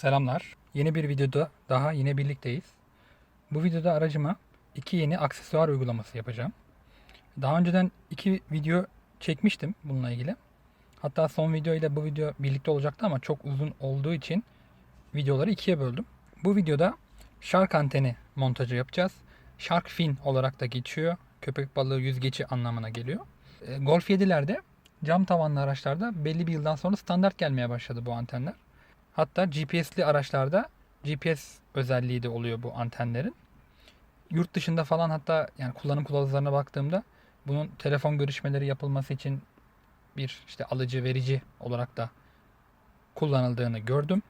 Selamlar. Yeni bir videoda daha yine birlikteyiz. Bu videoda aracıma iki yeni aksesuar uygulaması yapacağım. Daha önceden iki video çekmiştim bununla ilgili. Hatta son video ile bu video birlikte olacaktı ama çok uzun olduğu için videoları ikiye böldüm. Bu videoda Shark anteni montajı yapacağız. Shark fin olarak da geçiyor. Köpek balığı yüzgeci anlamına geliyor. E, Golf 7'lerde cam tavanlı araçlarda belli bir yıldan sonra standart gelmeye başladı bu antenler. Hatta GPS'li araçlarda GPS özelliği de oluyor bu antenlerin. Yurt dışında falan hatta yani kullanım kılavuzlarına baktığımda bunun telefon görüşmeleri yapılması için bir işte alıcı verici olarak da kullanıldığını gördüm.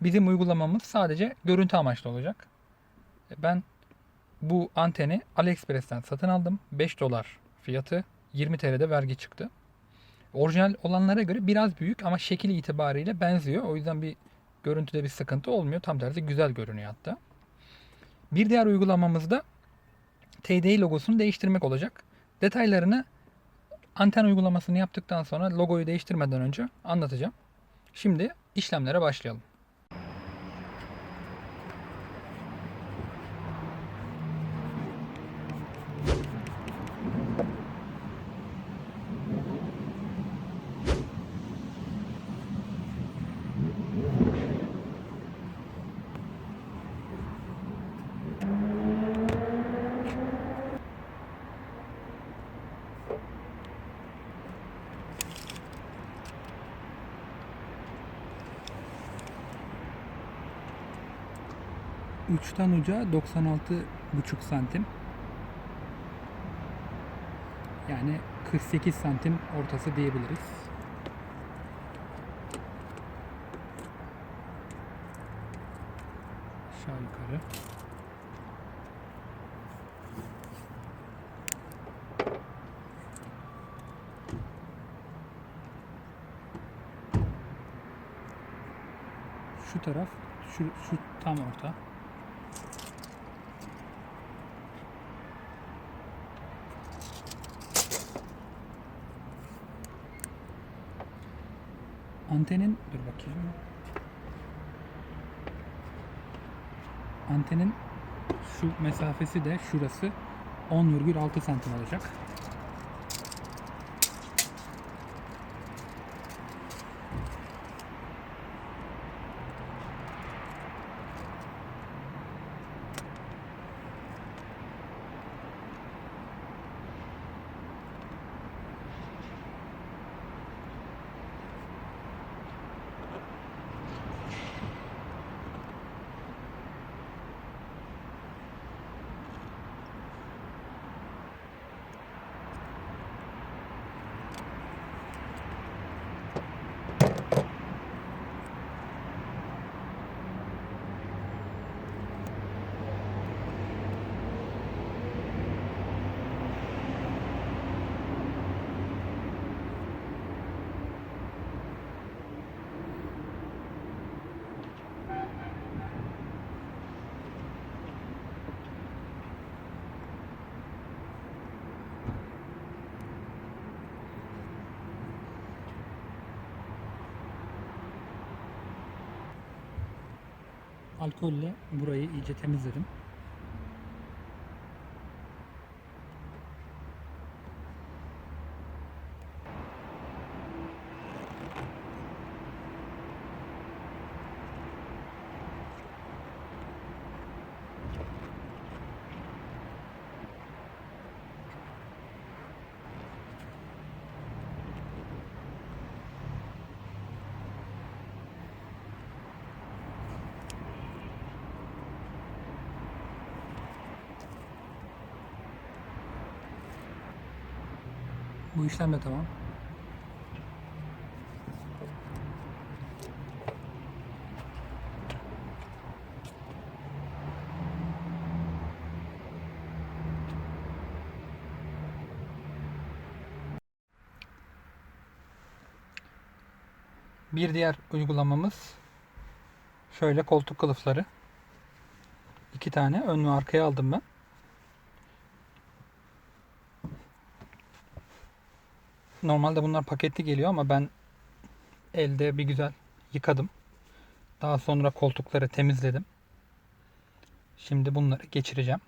Bizim uygulamamız sadece görüntü amaçlı olacak. Ben bu anteni AliExpress'ten satın aldım. 5 dolar fiyatı. 20 TL'de vergi çıktı. Orijinal olanlara göre biraz büyük ama şekil itibariyle benziyor. O yüzden bir görüntüde bir sıkıntı olmuyor. Tam tersi güzel görünüyor hatta. Bir diğer uygulamamızda TDI logosunu değiştirmek olacak. Detaylarını anten uygulamasını yaptıktan sonra logoyu değiştirmeden önce anlatacağım. Şimdi işlemlere başlayalım. Uçtan uca 96,5 santim. Yani 48 santim ortası diyebiliriz. Aşağı yukarı. Şu taraf, şu, şu tam orta. Antenin dur bakayım. Antenin şu mesafesi de şurası 10,6 santim olacak. Alkolle burayı iyice temizledim. Bu işlem de tamam. Bir diğer uygulamamız şöyle koltuk kılıfları. İki tane ön ve arkaya aldım ben. Normalde bunlar paketli geliyor ama ben elde bir güzel yıkadım. Daha sonra koltukları temizledim. Şimdi bunları geçireceğim.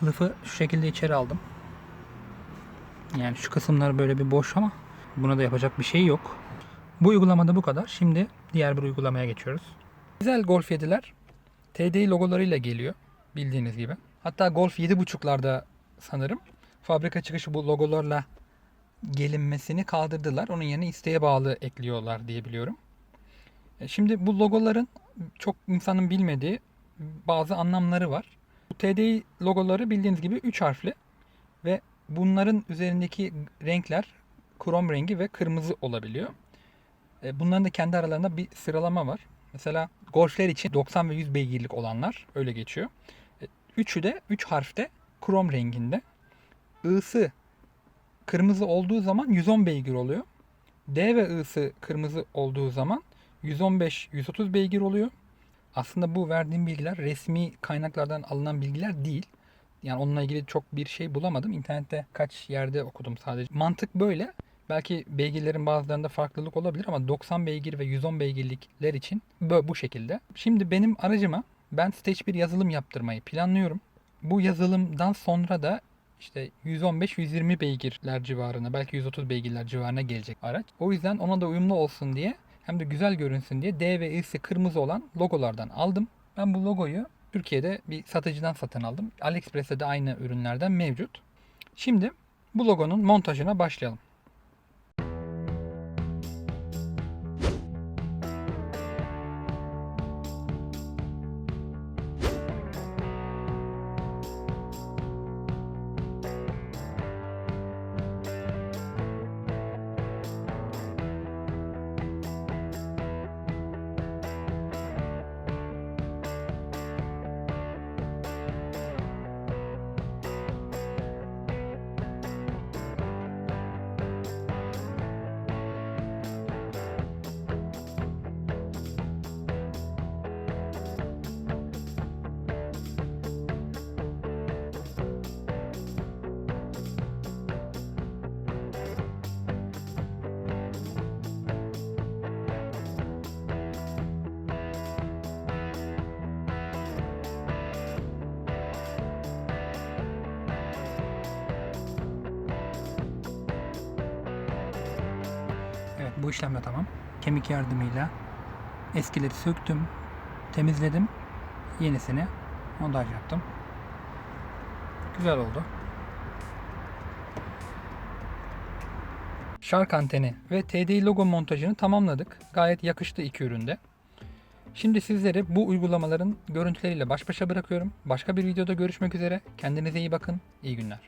Kılıfı şu şekilde içeri aldım. Yani şu kısımlar böyle bir boş ama buna da yapacak bir şey yok. Bu uygulamada bu kadar. Şimdi diğer bir uygulamaya geçiyoruz. Güzel Golf 7'ler TDI logolarıyla geliyor bildiğiniz gibi. Hatta Golf 7.5'larda sanırım fabrika çıkışı bu logolarla gelinmesini kaldırdılar. Onun yerine isteğe bağlı ekliyorlar diye biliyorum. E, Şimdi bu logoların çok insanın bilmediği bazı anlamları var. Bu TDI logoları bildiğiniz gibi 3 harfli ve bunların üzerindeki renkler krom rengi ve kırmızı olabiliyor. E, Bunların da kendi aralarında bir sıralama var. Mesela golfler için 90 ve 100 beygirlik olanlar öyle geçiyor. E, Üçü de 3 harfte krom renginde. I'sı kırmızı olduğu zaman 110 beygir oluyor. D ve I'sı kırmızı olduğu zaman 115-130 beygir oluyor. Aslında bu verdiğim bilgiler resmi kaynaklardan alınan bilgiler değil. Yani onunla ilgili çok bir şey bulamadım. İnternette kaç yerde okudum sadece. Mantık böyle. Belki beygirlerin bazılarında farklılık olabilir ama 90 beygir ve 110 beygirlikler için bu şekilde. Şimdi benim aracıma ben stage bir yazılım yaptırmayı planlıyorum. Bu yazılımdan sonra da işte 115-120 beygirler civarına belki 130 beygirler civarına gelecek araç. O yüzden ona da uyumlu olsun diye hem de güzel görünsün diye D ve I'si kırmızı olan logolardan aldım. Ben bu logoyu Türkiye'de bir satıcıdan satın aldım. AliExpress'te de aynı ürünlerden mevcut. Şimdi bu logonun montajına başlayalım. Bu işlem de tamam. Kemik yardımıyla eskileri söktüm, temizledim. Yenisini montaj yaptım. Güzel oldu. Şark anteni ve TDI logo montajını tamamladık. Gayet yakıştı iki üründe. Şimdi sizleri bu uygulamaların görüntüleriyle baş başa bırakıyorum. Başka bir videoda görüşmek üzere. Kendinize iyi bakın. İyi günler.